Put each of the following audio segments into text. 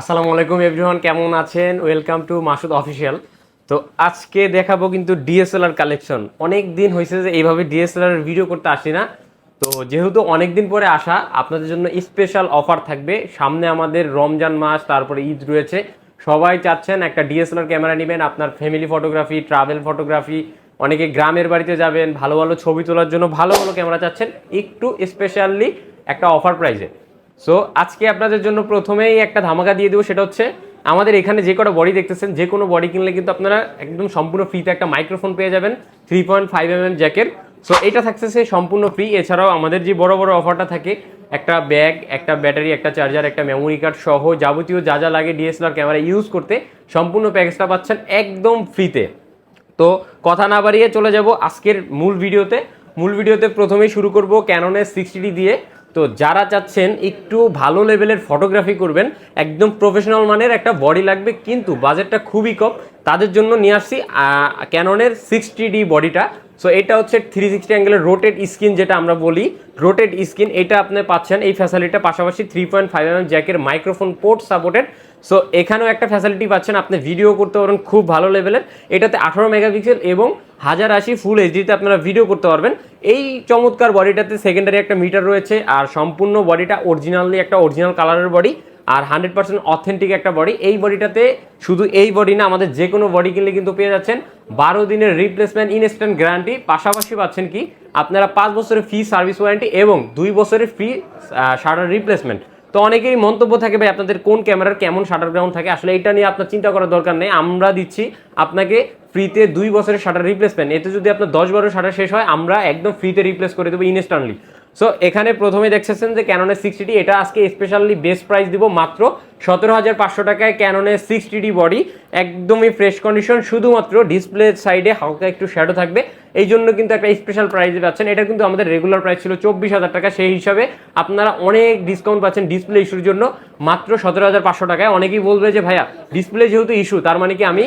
আসসালামু আলাইকুম এভরিওয়ান, কেমন আছেন? ওয়েলকাম টু মাসুদ অফিসিয়াল তো আজকে দেখাবো কিন্তু ডিএসএলআর কালেকশন অনেক দিন হয়েছে যে এইভাবে ডিএসএলআর ভিডিও করতে আসি না। তো যেহেতু অনেক দিন পরে আসা, আপনাদের জন্য স্পেশাল অফার থাকবে। সামনে আমাদের রমজান মাস, তারপরে ঈদ রয়েছে। সবাই চাচ্ছেন একটা ডিএসএলআর ক্যামেরা নেবেন, আপনার ফ্যামিলি ফটোগ্রাফি ট্রাভেল ফটোগ্রাফি অনেকে গ্রামের বাড়িতে যাবেন, ভালো ভালো ছবি তোলার জন্য ভালো ভালো ক্যামেরা চাচ্ছেন। একটু স্পেশালি একটা অফার প্রাইজে সো আজকে আপনাদের জন্য প্রথমেই একটা ধামাকা দিয়ে দেবো, সেটা হচ্ছে আমাদের এখানে যে কটা বডি দেখতেছেন, যে কোনো বডি কিনলে কিন্তু আপনারা একদম সম্পূর্ণ ফ্রিতে একটা মাইক্রোফোন পেয়ে যাবেন three point five M M জ্যাকের so এটা থাকছে সে সম্পূর্ণ ফ্রি এছাড়াও আমাদের যে বড় বড় অফারটা থাকে, একটা ব্যাগ একটা ব্যাটারি একটা চার্জার একটা মেমোরি কার্ড সহ যাবতীয় যা যা লাগে ডিএসএলআর ক্যামেরা ইউজ করতে সম্পূর্ণ প্যাকেজটা পাচ্ছেন একদম ফ্রিতে তো কথা না বাড়িয়ে চলে যাব আজকের মূল ভিডিওতে। মূল ভিডিওতে প্রথমেই শুরু করব ক্যাননের সিক্সটি দিয়ে। তো যারা চাচ্ছেন একটু ভালো লেভেলের ফটোগ্রাফি করবেন, একদম প্রফেশনাল মানের একটা বডি লাগবে, কিন্তু বাজেটটা খুবই কম। তাদের জন্য নিয়ে আসছি ক্যাননের সিক্সটি ডি বডিটা সো এটা হচ্ছে থ্রি সিক্সটি অ্যাঙ্গেলের রোটেড স্ক্রিন যেটা আমরা বলি। রোটেড স্ক্রিন এটা আপনি পাচ্ছেন এই ফ্যাসিলিটিটা পাশাপাশি থ্রি পয়েন্ট ফাইভ এম জ্যাকের মাইক্রোফোন পোর্ট সাপোর্টেড সো এখানেও একটা ফ্যাসিলিটি পাচ্ছেন, আপনি ভিডিও করতে পারেন খুব ভালো লেভেলের এটাতে আঠারো মেগাপিক্সেল এবং হাজার আশি ফুল এইচডিতে আপনারা ভিডিও করতে পারবেন। এই চমৎকার বডিটাতে সেকেন্ডারি একটা মিটার রয়েছে আর সম্পূর্ণ বডিটা অরিজিনালি একটা অরিজিনাল কালারের বডি আর হান্ড্রেড পার্সেন্ট অথেন্টিক একটা বডি এই বডিটাতে শুধু এই বডি না, আমাদের যে কোনো বডি কিনলে কিন্তু পেয়ে যাচ্ছেন বারো দিনের রিপ্লেসমেন্ট ইনস্ট্যান্ট গ্যারান্টি পাশাপাশি পাচ্ছেন কি, আপনারা পাঁচ বছরের ফ্রি সার্ভিস ওয়ারেন্টি এবং দুই বছরের ফ্রি শাটার রিপ্লেসমেন্ট তো অনেকেরই মন্তব্য থাকে, ভাই, আপনাদের কোন ক্যামেরার কেমন শাটার গ্রাউন্ড থাকে? আসলে এটা নিয়ে আপনার চিন্তা করার দরকার নেই। আমরা দিচ্ছি আপনাকে ফ্রিতে দুই বছরের শাটার রিপ্লেসমেন্ট এতে যদি আপনার দশ বারো শাটার শেষ হয়, আমরা একদম ফ্রিতে রিপ্লেস করে দেবো ইনস্ট্যান্টলি সো এখানে প্রথমে দেখছেন যে ক্যাননের সিক্সটি এটা আজকে স্পেশালি বেস্ট প্রাইস দিব মাত্র সতেরো হাজার পাঁচশো টাকায় ক্যাননের সিক্সটি ডি বডি একদমই ফ্রেশ কন্ডিশন শুধুমাত্র ডিসপ্লে সাইডে হালকা একটু শ্যাডো থাকবে। এই জন্য কিন্তু একটা স্পেশাল প্রাইসে পাচ্ছেন। এটা কিন্তু আমাদের রেগুলার প্রাইস ছিল চব্বিশ হাজার টাকা, সেই হিসাবে আপনারা অনেক ডিসকাউন্ট পাচ্ছেন ডিসপ্লে ইস্যুর জন্য। মাত্র সতেরো হাজার পাঁচশো টাকায়। অনেকেই বলবে যে, ভাইয়া ডিসপ্লে যেহেতু ইস্যু তার মানে কি আমি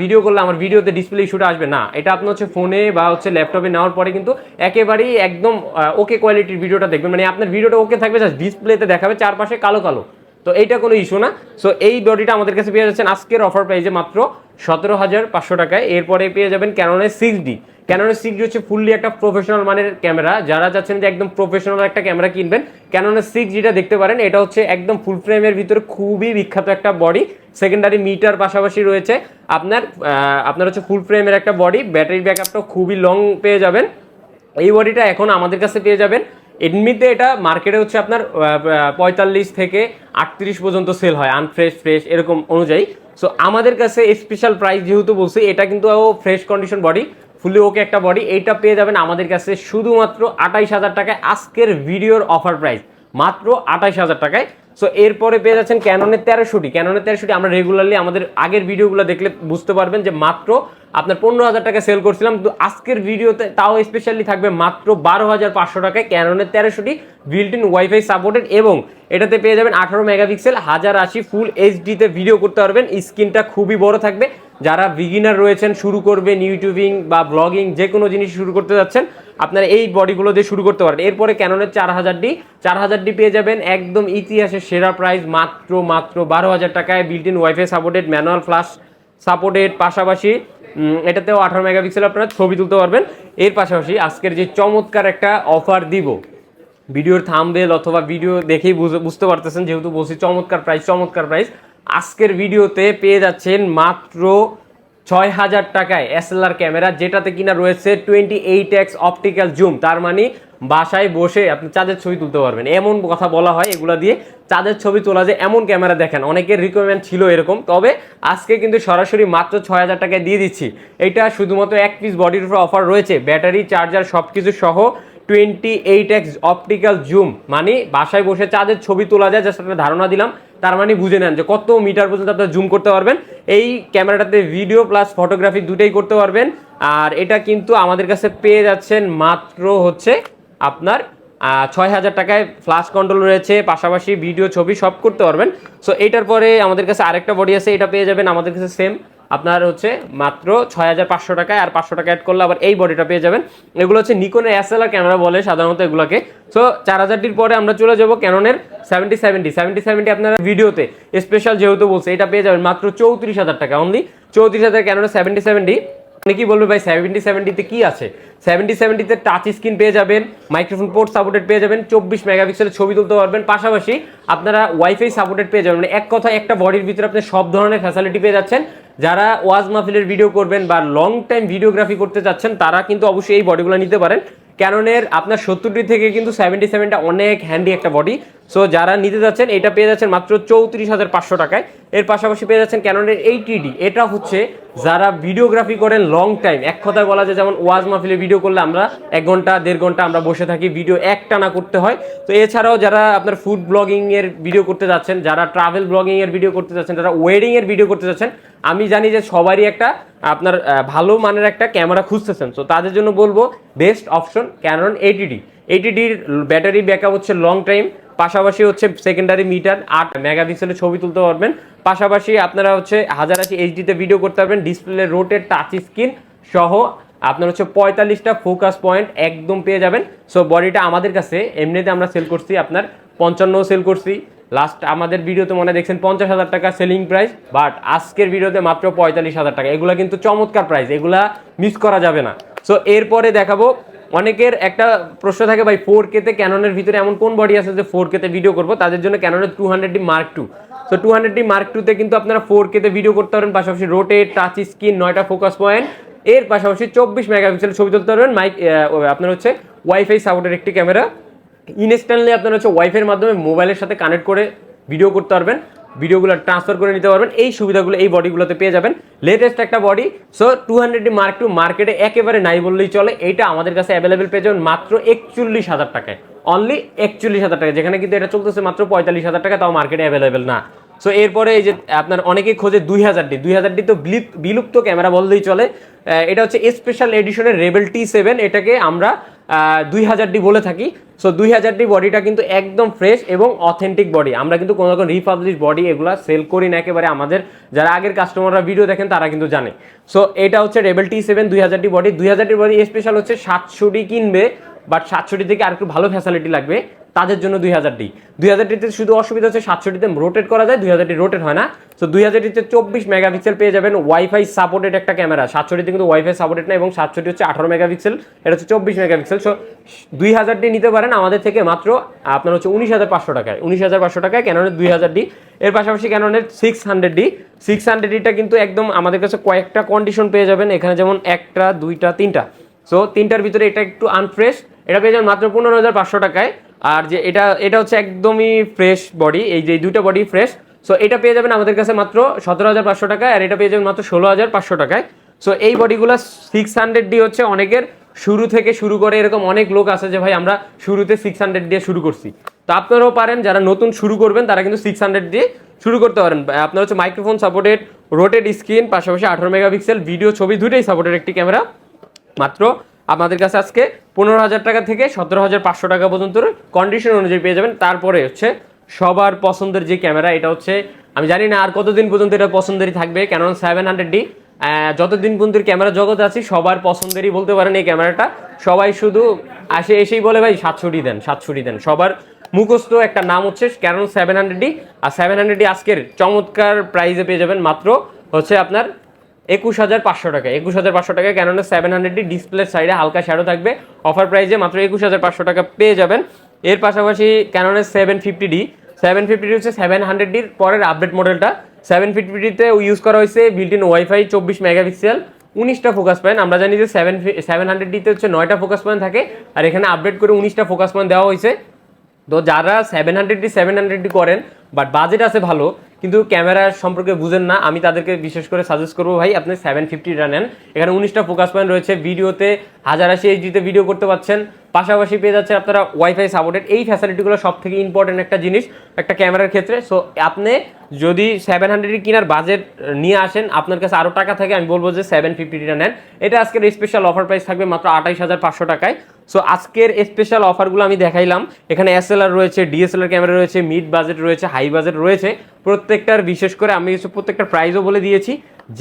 ভিডিও করলে আমার ভিডিওতে ডিসপ্লে ইস্যুটা আসবে? না, এটা আপনার হচ্ছে ফোনে বা হচ্ছে ল্যাপটপে নেওয়ার পরে কিন্তু একেবারেই একদম ওকে কোয়ালিটির ভিডিওটা দেখবেন। মানে আপনার ভিডিওটা ওকে থাকবে জাস্ট ডিসপ্লেতে দেখাবে, চারপাশে কালো কালো তো এইটা কোনো ইস্যু না। সো এই বডিটা আমাদের কাছে পেয়ে যাচ্ছেন। আজকের অফার প্রাইজে মাত্র সতেরো হাজার পাঁচশো টাকায়। এরপরে পেয়ে যাবেন ক্যাননের সিক্স ডি ক্যাননের সিক্স হচ্ছে ফুললি একটা প্রফেশনাল মানের ক্যামেরা যারা চাচ্ছেন যে একদম প্রফেশনাল একটা ক্যামেরা কিনবেন ক্যাননের সিক্স ডিটা দেখতে পারেন। এটা হচ্ছে একদম ফুল ফ্রেমের ভিতরে খুবই বিখ্যাত একটা বডি সেকেন্ডারি মিটার পাশাপাশি রয়েছে আপনার আপনার হচ্ছে ফুল ফ্রেমের একটা বডি ব্যাটারি ব্যাকআপটাও খুবই লং পেয়ে যাবেন। এই বডিটা এখন আমাদের কাছে পেয়ে যাবেন। এমনিতে এটা মার্কেটে হচ্ছে আপনার পঁয়তাল্লিশ থেকে আটত্রিশ পর্যন্ত সেল হয় আনফ্রেশ ফ্রেশ এরকম অনুযায়ী। সো আমাদের কাছে স্পেশাল প্রাইস যেহেতু বলছি, এটা কিন্তু fresh condition body fully okay একটা বডি এইটা পেয়ে যাবেন আমাদের কাছে শুধুমাত্র আটাইশ হাজার টাকায় আজকের ভিডিওর অফার প্রাইস মাত্র আঠাশ হাজার টাকায়। সো এরপরে পেয়ে যাচ্ছেন ক্যাননের তেরোশোটি। ক্যাননের তেরোশোটি আমরা রেগুলারলি আমাদের আগের ভিডিওগুলো দেখলে বুঝতে পারবেন যে মাত্র আপনার পনেরো হাজার টাকা সেল করছিলাম। কিন্তু আজকের ভিডিওতে তাও স্পেশালি থাকবে মাত্র বারো হাজার পাঁচশো টাকায় ক্যাননের তেরোশোটি বিল্ট ইন ওয়াইফাই সাপোর্টেড এবং এটাতে পেয়ে যাবেন আঠারো মেগাপিক্সেল, হাজার আশি ফুল এইচডিতে ভিডিও করতে পারবেন। স্ক্রিনটা খুবই বড় থাকবে। যারা বিগিনার রয়েছেন, শুরু করবেন ইউটিউবিং বা ব্লগিং যে কোনো জিনিস শুরু করতে যাচ্ছেন, আপনারা এই বডিগুলো দিয়ে শুরু করতে পারেন। এরপরে ক্যাননের চার হাজার ডি চার হাজার ডি পেয়ে যাবেন একদম ইতিহাসের সেরা প্রাইস মাত্র মাত্র বারো হাজার টাকায় built in WiFi supported manual flash supported পাশাপাশি এটাতেও আঠারো মেগাপিক্সেল আপনারা ছবি তুলতে পারবেন। এর পাশাপাশি আজকের যে চমৎকার একটা অফার দিব ভিডিওর থামবেল অথবা ভিডিও দেখেই বুঝতে পারতেছেন, যেহেতু বলছি চমৎকার প্রাইস চমৎকার প্রাইস আজকের ভিডিওতে পেয়ে যাচ্ছেন মাত্র ছয় হাজার টাকায় এসএলআর ক্যামেরা যেটাতে কিনা রয়েছে twenty eight X optical zoom তার মানে বাসায় বসে আপনি চাঁদের ছবি তুলতে পারবেন। এমন কথা বলা হয় এগুলা দিয়ে চাঁদের ছবি তোলা যে এমন ক্যামেরা দেখেন। অনেকের রিকোয়ারমেন্ট ছিল এরকম। তবে আজকে কিন্তু সরাসরি মাত্র ছয় হাজার টাকায় দিয়ে দিচ্ছি। এটা শুধুমাত্র এক পিস বডির উপর অফার রয়েছে। ব্যাটারি চার্জার সব কিছু সহ twenty eight X optical zoom মানে বাসায় বসে চাঁদের ছবি তোলা যায় জাস্ট একটা ধারণা দিলাম, তার মানে বুঝে নেন যে কত মিটার পর্যন্ত আপনার জুম করতে পারবেন। এই ক্যামেরাটাতে ভিডিও প্লাস ফটোগ্রাফি দুটোই করতে পারবেন, আর এটা কিন্তু আমাদের কাছে পেয়ে যাচ্ছেন মাত্র হচ্ছে আপনার ছয় হাজার টাকায় ফ্লাশ কন্ট্রোল রয়েছে, পাশাপাশি ভিডিও ছবি সব করতে পারবেন। সো এইটার পরে আমাদের কাছে আরেকটা বডি আছে, এটা পেয়ে যাবেন আমাদের কাছে সেম আপনার হচ্ছে মাত্র ছয় হাজার পাঁচশো টাকায় আর পাঁচশো টাকা অ্যাড করলে আবার এই বডিটা পেয়ে যাবেন। এগুলো হচ্ছে নিকনের এসএলআর ক্যামেরা বলে সাধারণত এগুলোকে। সো চার হাজারটির পরে আমরা চলে যাব ক্যাননের সেভেন্টি সেভেন্টি সেভেন্টি সেভেন্টি আপনারা ভিডিওতে স্পেশাল যেহেতু বলছে, এটা পেয়ে যাবেন মাত্র চৌত্রিশ হাজার টাকা অনলি চৌত্রিশ হাজার ক্যাননের সেভেন্টি সেভেন্টি আপনি কি বলবে ভাই সেভেন্টি সেভেন্টিতে কি আছে? সেভেন্টি সেভেন্টিতে টাচ স্ক্রিন পেয়ে যাবেন মাইক্রোফোন পোর্ট সাপোর্টেড পেয়ে যাবেন, চব্বিশ মেগাপিক্সেলের ছবি তুলতে পারবেন। পাশাপাশি আপনারা ওয়াইফাই সাপোর্টেড পেয়ে যাবেন। মানে এক কথা একটা বডির ভিতরে আপনি সব ধরনের ফ্যাসিলিটি পেয়ে যাচ্ছেন। যারা ওয়াজ মাহফিলের ভিডিও করবেন বা লং টাইম ভিডিওগ্রাফি করতে চাচ্ছেন, তারা কিন্তু অবশ্যই এই বডিগুলো নিতে পারেন। ক্যাননের আপনার সত্তরটি থেকে কিন্তু সেভেন্টি সেভেনটা অনেক হ্যান্ডি একটা বডি সো যারা নিতে যাচ্ছেন, এটা পেয়ে যাচ্ছেন মাত্র চৌত্রিশ হাজার পাঁচশো টাকায়। এর পাশাপাশি পেয়ে যাচ্ছেন ক্যাননের এইটিডি এটা হচ্ছে যারা ভিডিওগ্রাফি করেন লং টাইম এক কথায় বলা যায়, যেমন ওয়াজ মাহফিলে ভিডিও করলে আমরা এক ঘণ্টা, দেড় ঘণ্টা আমরা বসে থাকি ভিডিও একটানা করতে হয়। তো এছাড়াও যারা আপনার ফুড ব্লগিংয়ের ভিডিও করতে যাচ্ছেন, যারা ট্রাভেল ব্লগিংয়ের ভিডিও করতে যাচ্ছেন, যারা ওয়েডিংয়ের ভিডিও করতে যাচ্ছেন, আমি জানি যে সবারই একটা, আপনার ভালো মানের একটা ক্যামেরা খুঁজতেছেন। তো তাদের জন্য বলব best option Canon eighty D এইটিডির battery backup হচ্ছে লং টাইম পাশাপাশি হচ্ছে সেকেন্ডারি মিটার আট মেগাপিক্সেলের ছবি তুলতে পারবেন। পাশাপাশি আপনারা হচ্ছে হাজার আশি এইচডিতে ভিডিও করতে পারবেন ডিসপ্লে রোটের টাচ স্ক্রিন সহ আপনার হচ্ছে পঁয়তাল্লিশটা ফোকাস পয়েন্ট একদম পেয়ে যাবেন। সো বডিটা আমাদের কাছে, এমনিতে আমরা সেল করছি আপনার পঞ্চান্ন সেল করছি। লাস্ট আমাদের ভিডিওতে মনে দেখছেন পঞ্চাশ হাজার টাকা সেলিং প্রাইস বাট আজকের ভিডিওতে মাত্র পঁয়তাল্লিশ হাজার টাকা। এগুলা কিন্তু চমৎকার প্রাইস এগুলা মিস করা যাবে না। সো এরপরে দেখাবো অনেকের একটা প্রশ্ন থাকে, ভাই ফোর কেতে ক্যাননের ভিতরে এমন কোন বডি আছে যে ফোর কেতে ভিডিও করব? তাদের জন্য ক্যাননের two hundred D mark two so two hundred D mark টুতে কিন্তু আপনারা ফোর কেতে ভিডিও করতে পারেন পাশাপাশি রোটেট টাচ স্ক্রিন নয়টা ফোকাস পয়েন্ট এর পাশাপাশি চব্বিশ মেগাপিক্সেল ছবি তুলতে পারবেন। মাইক আপনার হচ্ছে ওয়াইফাই সাপোর্টের একটি ক্যামেরা ইনস্ট্যান্টলি আপনার হচ্ছে ওয়াইফাইয়ের মাধ্যমে মোবাইলের সাথে কানেক্ট করে ভিডিও করতে পারবেন। ভিডিওগুলো ট্রান্সফার করে নিতে পারবেন। এই সুবিধাগুলো এই বডিগুলোতে পেয়ে যাবেন। লেটেস্ট একটা body so two hundred mark two মার্কেটে একেবারে নাই বললেই চলে। এইটা আমাদের কাছে অ্যাভেলেবেল পেয়ে যাবেন মাত্র একচল্লিশ হাজার টাকায়। অনলি একচল্লিশ হাজার টাকা যেখানে কিন্তু এটা চলতেছে মাত্র পঁয়তাল্লিশ হাজার টাকা তাও মার্কেটে অ্যাভেলেবেল না। সো এরপরে এই যে আপনার অনেকেই খোঁজে দুই হাজার ডি দুই হাজার ডি তো বিলিপ- বিলুপ্ত ক্যামেরা বললেই চলে। এটা হচ্ছে স্পেশাল এডিশনের রেবেল টি সেভেন এটাকে আমরা দুই হাজার ডি বলে থাকি। সো দুই হাজার ডি বডিটা কিন্তু একদম ফ্রেশ এবং অথেন্টিক বডি আমরা কিন্তু কোনো রকম রিপাবলিশ বডি এগুলো সেল করি না, একেবারে আমাদের, যারা আগের কাস্টমাররা ভিডিও দেখেন, তারা কিন্তু জানে। সো এটা হচ্ছে রেবেল টি সেভেন দুই হাজার ডি বডি দুই হাজার ডি বডি স্পেশাল হচ্ছে সাতশো ডি কিনবে। বাট সাতশোটি থেকে আর একটু ভালো ফ্যাসিলিটি লাগবে, তাদের জন্য দুই হাজার ডি দুই হাজার ডিতে শুধু অসুবিধা হচ্ছে সাতশোটিতে রোটেট করা যায়, দুই হাজার ডি রোটেট হয় না। তো দুই হাজার ডিতে চব্বিশ মেগাপিক্সেল পেয়ে যাবেন ওয়াইফাই সাপোর্টেড একটা ক্যামেরা সাতশোটিতে কিন্তু ওয়াইফাই সাপোর্টেড না এবং সাতশোটি হচ্ছে আঠারো মেগাপিক্সেল এটা হচ্ছে চব্বিশ মেগাপিক্সেল সো দুই হাজার ডি নিতে পারেন আমাদের থেকে মাত্র, আপনার হচ্ছে উনিশ হাজার পাঁচশো টাকায়। উনিশ হাজার পাঁচশো টাকায় ক্যাননের দুই হাজার ডি এর পাশাপাশি ক্যাননের six hundred D six hundred ডিটা কিন্তু একদম আমাদের কাছে কয়েকটা কন্ডিশন পেয়ে যাবেন। এখানে যেমন একটা, দুইটা, তিনটা। সো তিনটার ভিতরে এটা একটু আনফ্রেশ এটা পেয়ে যাবেন মাত্র পনেরো হাজার পাঁচশো টাকায়। আর যে এটা এটা হচ্ছে একদমই ফ্রেশ বডি এই যে দুইটা বডি ফ্রেশ সো এটা পেয়ে যাবেন আমাদের কাছে মাত্র সতেরো হাজার পাঁচশো টাকায়, আর এটা পেয়ে যাবেন মাত্র ষোলো হাজার পাঁচশো টাকায়। সো এই বডিগুলো সিক্স হান্ড্রেড ডি হচ্ছে অনেকের শুরু থেকে শুরু করে এরকম অনেক লোক আছে যে ভাই, আমরা শুরুতে সিক্স হান্ড্রেড দিয়ে শুরু করছি। তো আপনারাও পারেন, যারা নতুন শুরু করবেন, তারা কিন্তু সিক্স হান্ড্রেড দিয়ে শুরু করতে পারেন। আপনার হচ্ছে মাইক্রোফোন সাপোর্টেড রোটেড স্ক্রিন পাশাপাশি আঠারো মেগাপিক্সেল ভিডিও ছবি দুটোই সাপোর্টেড একটি ক্যামেরা মাত্র আমাদের কাছে আজকে পনেরো হাজার টাকা থেকে সতেরো হাজার পাঁচশো টাকা পর্যন্ত কন্ডিশন অনুযায়ী পেয়ে যাবেন। তারপরে হচ্ছে সবার পছন্দের যে ক্যামেরা এটা হচ্ছে, আমি জানি না আর কতদিন পর্যন্ত এটা পছন্দেরই থাকবে কেন সেভেন হান্ড্রেড ডি যতদিন পর্যন্ত ক্যামেরা জগতে আছি, সবার পছন্দেরই বলতে পারেন এই ক্যামেরাটা সবাই শুধু আসে এসেই বলে, ভাই, সাতশোটি দেন সাতশোটি দেন। সবার মুখস্থ একটা নাম হচ্ছে ক্যানন সেভেন হান্ড্রেড ডি আর সেভেন হান্ড্রেড ডি আজকের চমৎকার প্রাইজে পেয়ে যাবেন। মাত্র হচ্ছে আপনার একুশ হাজার পাঁচশো টাকা। একুশ হাজার পাঁচশো টাকা ক্যাননের সেভেন হান্ড্রেডটি ডিসপ্লে সাইডে হালকা শ্যাডো থাকবে। অফার প্রাইসে মাত্র একুশ হাজার পাঁচশো টাকা পেয়ে যাবেন। এর পাশাপাশি ক্যাননের seven fifty D seven fifty D হচ্ছে সেভেন হান্ড্রেডটির পরের আপডেট মডেলটা সেভেন ফিফটি ফিফটিতে ইউজ করা হয়েছে বিল্ট ইন ওয়াইফাই চব্বিশ মেগাপিক্সেল উনিশটা ফোকাস পয়েন্ট আমরা জানি যে সেভেন সেভেন হান্ড্রেড ডিতে হচ্ছে নয়টা ফোকাস পয়েন্ট থাকে। আর এখানে আপডেট করে উনিশটা ফোকাস পয়েন্ট দেওয়া হয়েছে। তো যারা সেভেন হান্ড্রেড ডি সেভেন হান্ড্রেডটি করেন বাট বাজেট আছে ভালো কিন্তু ক্যামেরা সম্পর্কে বুঝেন না, আমি তাদেরকে বিশেষ করে সাজেস্ট করব, ভাই, আপনি সেভেন ফিফটিটা নেন। এখানে উনিশটা ফোকাস পয়েন্ট রয়েছে, ভিডিওতে হাজার আশি এইচডিতে ভিডিও করতে পারছেন পাশাপাশি পেয়ে যাচ্ছেন আপনারা ওয়াইফাই সাপোর্টেড এই ফ্যাসিলিটিগুলো সব থেকে ইম্পর্টেন্ট একটা জিনিস, একটা ক্যামেরার ক্ষেত্রে। সো আপনি যদি সেভেন হান্ড্রেড কেনার বাজেট নিয়ে আসেন, আপনার কাছে আরও টাকা থাকে, আমি বলব যে সেভেন ফিফটিটা নেন। এটা আজকের স্পেশাল অফার প্রাইস থাকবে মাত্র আঠাইশ হাজার পাঁচশো টাকায়। সো আজকের স্পেশাল অফারগুলো আমি দেখাইলাম। এখানে এসএলআর রয়েছে ডিএসএলআর ক্যামেরা রয়েছে মিড বাজেট রয়েছে হাই বাজেট রয়েছে। প্রত্যেকটার বিশেষ করে আমি হচ্ছে প্রত্যেকটা প্রাইসও বলে দিয়েছি।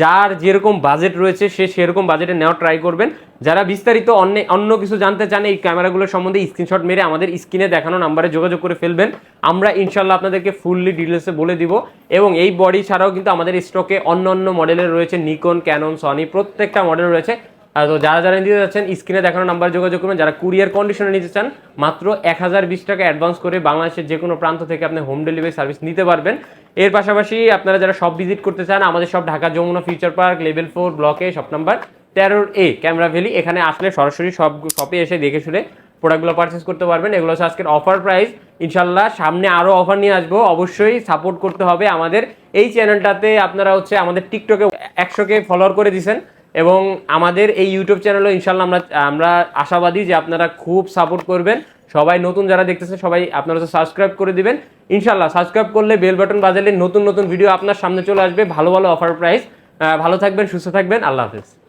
যার যেরকম বাজেট রয়েছে, সে সেরকম বাজেটে নেওয়া ট্রাই করবেন। যারা বিস্তারিত অন্য অন্য কিছু জানতে চান, এই ক্যামেরাগুলোর সম্বন্ধে স্ক্রিনশট মেরে আমাদের স্ক্রিনে দেখানো নাম্বারে যোগাযোগ করে ফেলবেন। আমরা ইনশাল্লাহ আপনাদেরকে ফুললি ডিটেলসে বলে দিব। এবং এই বডি ছাড়াও কিন্তু আমাদের স্টকে অন্য অন্য মডেলের রয়েছে নিকন ক্যানন সনি প্রত্যেকটা মডেল রয়েছে। আর তো যারা যারা নিতে যাচ্ছেন, স্ক্রিনে দেখানো নাম্বার যোগাযোগ করবেন যারা কুরিয়ার কন্ডিশনে নিতে চান, মাত্র এক হাজার বিশ টাকা অ্যাডভান্স করে বাংলাদেশের যে কোনো প্রান্ত থেকে আপনি হোম ডেলিভারি সার্ভিস নিতে পারবেন। এর পাশাপাশি আপনারা যারা সব ভিজিট করতে চান, আমাদের সব Dhaka Jamuna future park level four ব্লকে সব নাম্বার তেরোর এ ক্যামেরা ভ্যালি এখানে আসলে সরাসরি সব শপে এসে দেখে শুনে প্রোডাক্টগুলো পারচেস করতে পারবেন। এগুলো হচ্ছে আজকের অফার প্রাইস ইনশাল্লাহ সামনে আরও অফার নিয়ে আসব। অবশ্যই সাপোর্ট করতে হবে আমাদের। এই চ্যানেলটাতে আপনারা হচ্ছে আমাদের টিকটকে একশোকে ফলোয়ার করে দিয়েছেন। এবং আমাদের এই ইউটিউব চ্যানেলও ইনশাল্লাহ আমরা আমরা আশাবাদী যে আপনারা খুব সাপোর্ট করবেন। সবাই নতুন যারা দেখতেছেন সবাই আপনারা সাবস্ক্রাইব করে দিবেন। ইনশাল্লাহ সাবস্ক্রাইব করলে বেল বাটন বাজালে নতুন নতুন ভিডিও আপনার সামনে চলে আসবে। ভালো ভালো অফার প্রাইস ভালো থাকবেন, সুস্থ থাকবেন। আল্লাহ হাফেজ।